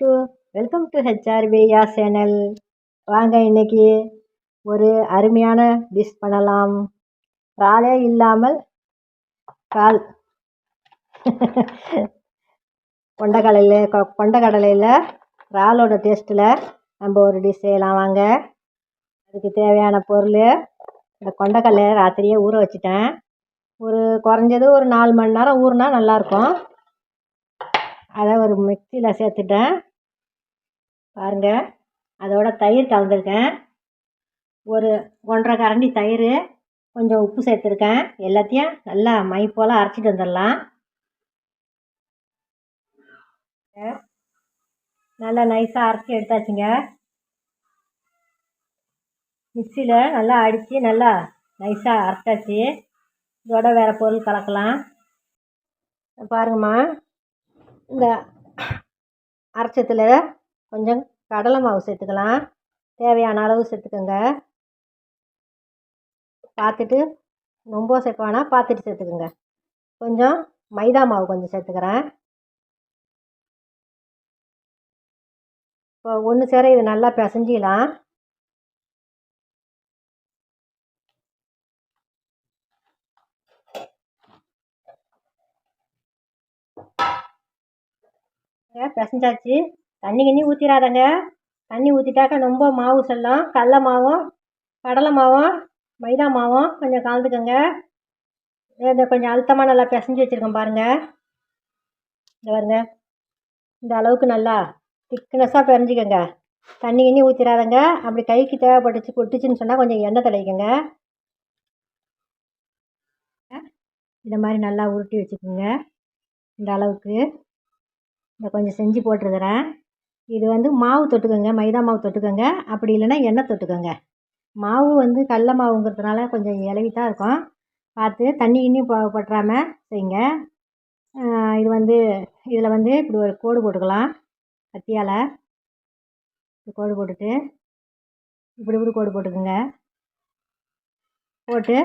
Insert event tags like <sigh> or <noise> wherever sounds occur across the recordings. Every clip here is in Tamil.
டு வெல்கம் டு ஹெச்ஆர்வியா சேனல் வாங்க இன்னைக்கு ஒரு அருமையான டிஷ் பண்ணலாம். இறாலே இல்லாமல் இறால் <laughs> கொண்டக்கடலையில் கொண்டக்கடலையில் இறாலோட டேஸ்ட்டில் நம்ம ஒரு டிஷ் செய்யலாம். வாங்க. அதுக்கு தேவையான பொருள் இந்த கொண்டக்கடலையை ராத்திரியே ஊற வச்சுட்டேன். ஒரு குறைஞ்சது ஒரு நாலு மணி நேரம் ஊறினா நல்லாயிருக்கும் அதை ஒரு மிக்சியில் சேர்த்துட்டேன். பாருங்கள் அதோட தயிர் கலந்துருக்கேன். ஒரு ஒன்றரை கரண்டி தயிர் கொஞ்சம் உப்பு சேர்த்துருக்கேன். எல்லாத்தையும் நல்லா மை போல் அரைச்சிட்டு வந்துடலாம். நல்லா நைஸாக அரைச்சி எடுத்தாச்சுங்க. மிக்சியில் நல்லா அடித்து நல்லா நைஸாக அரைச்சாச்சு. இதோட வேறு பொருள் கலக்கலாம். பாருங்கம்மா. இந்த அரைச்சத்தில் கொஞ்சம் கடலை மாவு சேர்த்துக்கலாம். தேவையான அளவு சேர்த்துக்கோங்க. பார்த்துட்டு ரொம்ப சேர்ப்பானா பார்த்துட்டு சேர்த்துக்கோங்க. கொஞ்சம் மைதா மாவு கொஞ்சம் சேர்த்துக்கிறேன். இப்போ ஒன்று சேர இது நல்லா பிசைஞ்சிக்கலாம் பிசைஞ்சாச்சு. தண்ணி கிண்ணி ஊற்றிடாதங்க தண்ணி ஊற்றிட்டாக்கா ரொம்ப மாவு செல்லும். கடல மாவும் கடலை மாவும் மைதா மாவும் கொஞ்சம் கலந்துக்கோங்க. இதை கொஞ்சம் அழுத்தமாக நல்லா பிசைஞ்சு வச்சுருக்கேன் பாருங்கள் இந்த பாருங்க. இந்த அளவுக்கு நல்லா திக்னஸாக பிரிஞ்சிக்கோங்க தண்ணி கிண்ணி ஊற்றிடாதங்க அப்படி கைக்கு தேவைப்பட்டுச்சு கொட்டுச்சுன்னு சொன்னால் கொஞ்சம் எண்ணெய் தடவிக்கோங்க இந்த மாதிரி நல்லா உருட்டி வச்சுக்கோங்க. இந்த அளவுக்கு. இதை கொஞ்சம் செஞ்சு போட்டிருக்கிறேன். இது வந்து மாவு தொட்டுக்கோங்க மைதா மாவு தொட்டுக்கோங்க. அப்படி இல்லைன்னா எண்ணெய் தொட்டுக்கோங்க. மாவு வந்து கடல மாவுங்கிறதுனால கொஞ்சம் இலவித்தான் இருக்கும். பார்த்து தண்ணி கிண்ணி போ பற்றாமல் செய்யுங்க. இது வந்து இதில் வந்து இப்படி ஒரு கோடு போட்டுக்கலாம். கத்தியால். கோடு போட்டுட்டு இப்படி இப்படி கோடு போட்டுக்கோங்க. போட்டு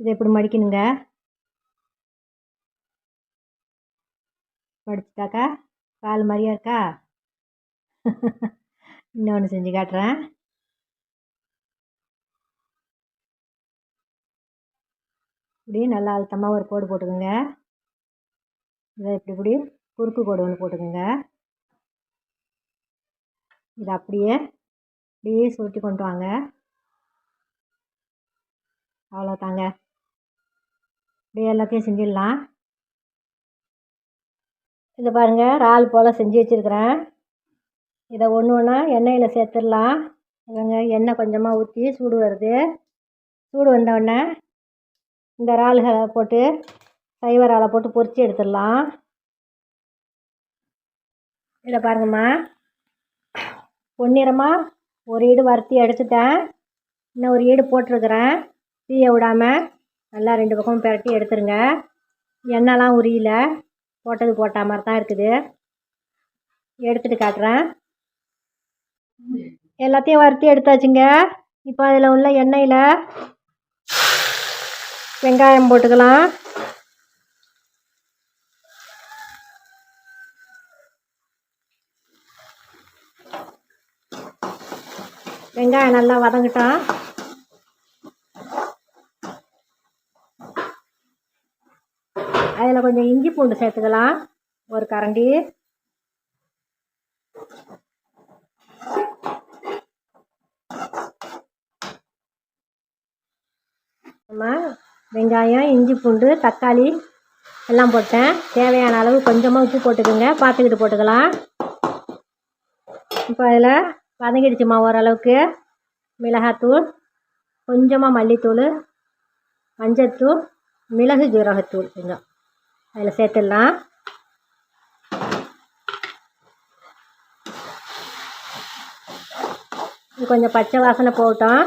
இதை இப்படி மடிக்கணுங்க. மடிச்சிட்டாக்கா பால் மாதிரியா இருக்கா? <laughs> இன்னொன்று செஞ்சு காட்டுறேன். இப்படி நல்லா அழுத்தமாக ஒரு கோடு போட்டுக்கோங்க. இதை இப்படி இப்படி குறுக்கு கோடு ஒன்று போட்டுக்கோங்க. இதை அப்படியே அப்படியே சுருட்டி கொண்டு வாங்க. அவ்வளோ தாங்க அப்படியே எல்லாத்தையும் செஞ்சிடலாம். இதை பாருங்கள் இறால் போல் செஞ்சு வச்சுருக்கிறேன். இதை ஒன்று ஒன்றா எண்ணெயில் சேர்த்துடலாம். இவங்க எண்ணெய் கொஞ்சமாக ஊற்றி சூடு வருது. சூடு வந்தவுடனே இந்த இறால்களை போட்டு சைவ இறாலை போட்டு பொரித்து எடுத்துடலாம். இதில் பாருங்கம்மா. பொன்னிறமாக ஒரு ஈடு வறுத்தி எடுத்துட்டேன். இன்னும் ஒரு ஈடு போட்டிருக்கிறேன். தீயை விடாமல் நல்லா ரெண்டு பக்கமும் பிரட்டி எடுத்துருங்க. எண்ணெய்லாம் உரியல. போட்டது போட்ட மாதிரி தான் இருக்குது. எடுத்துகிட்டு காட்டுறேன். எல்லாத்தையும் வறுத்து எடுத்தாச்சுங்க. இப்போ அதில் உள்ள எண்ணெயில் வெங்காயம் போட்டுக்கலாம். வெங்காயம் நல்லா வதங்கட்டும். அதில் கொஞ்சம் இஞ்சி பூண்டு சேர்த்துக்கலாம். ஒரு கரண்டி. வெங்காயம் இஞ்சி பூண்டு தக்காளி எல்லாம் போட்டேன். தேவையான அளவு கொஞ்சமாக உப்பு போட்டுக்கோங்க. பார்த்துக்கிட்டு போட்டுக்கலாம். இப்போ அதில் வதங்கிடுச்சுமா ஓரளவுக்கு. மிளகாத்தூள் கொஞ்சமாக மல்லித்தூள் மஞ்சத்தூள் மிளகு ஜீரகத்தூள் கொஞ்சம். அதில் சேர்த்துடலாம். கொஞ்சம் பச்சை வாசனை போகட்டும்.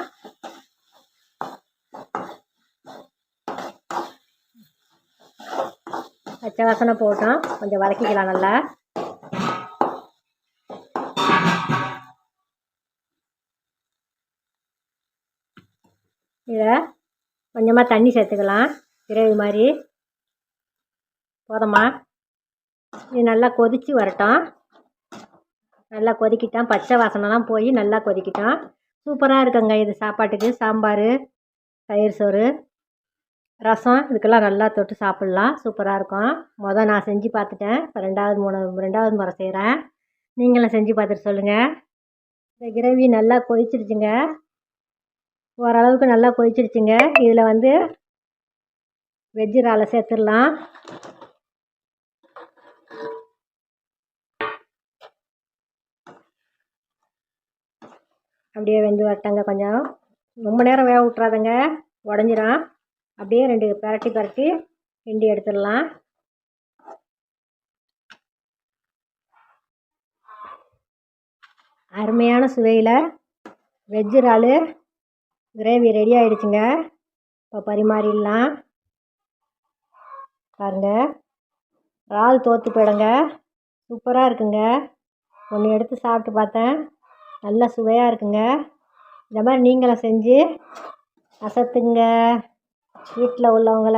பச்சை வாசனை போட்டோம் கொஞ்சம் வதக்கிக்கலாம் நல்லா. இதில் கொஞ்சமாக தண்ணி சேர்த்துக்கலாம். கிரேவி மாதிரி. போதுமா? இது நல்லா கொதித்து வரட்டும். நல்லா கொதிக்கிட்டான் பச்சை வாசனைலாம் போய் நல்லா கொதிக்கிட்டான் சூப்பராக இருக்குங்க இது சாப்பாட்டுக்கு. சாம்பார் தயிர் சோறு ரசம் இதுக்கெல்லாம் நல்லா தொட்டு சாப்பிட்லாம். சூப்பராக இருக்கும். மொதல் நான் செஞ்சு பார்த்துட்டேன். இப்போ ரெண்டாவது மூணு ரெண்டாவது முறை செய்கிறேன் நீங்களும் செஞ்சு பார்த்துட்டு சொல்லுங்கள் இந்த கிரேவி நல்லா கொதிச்சிருச்சுங்க. ஓரளவுக்கு நல்லா கொதிச்சிருச்சுங்க. இதில் வந்து வெஜ்ஜு இறாலை சேர்த்துடலாம். அப்படியே வெந்து வரட்டங்க கொஞ்சம். ரொம்ப நேரம் வேக விட்றாதங்க உடஞ்சிரும். அப்படியே ரெண்டு பரட்டி பரட்டி கிண்டி எடுத்துடலாம். அருமையான சுவையில் வெஜ்ஜு இறால் கிரேவி ரெடி ஆகிடுச்சுங்க இப்போ பரிமாறிடலாம். பாருங்க. இறால் தோற்று போயிடுங்க. சூப்பராக இருக்குங்க. ஒன்று எடுத்து சாப்பிட்டு பார்த்தேன். நல்ல சுவையாக இருக்குங்க. இந்த மாதிரி நீங்களும் செஞ்சு அசத்துங்க. வீட்டில் உள்ளவங்கள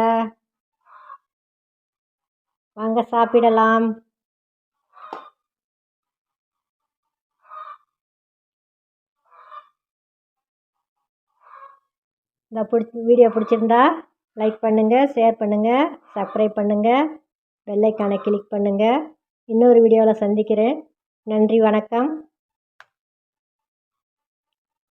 வாங்க சாப்பிடலாம். இந்த பிடிச்சி வீடியோ பிடிச்சிருந்தா லைக் பண்ணுங்கள் ஷேர் பண்ணுங்கள் சப்ஸ்கிரைப் பண்ணுங்கள் பெல்லைக்கானை கிளிக் பண்ணுங்கள் இன்னொரு வீடியோவில் சந்திக்கிறேன். நன்றி வணக்கம்.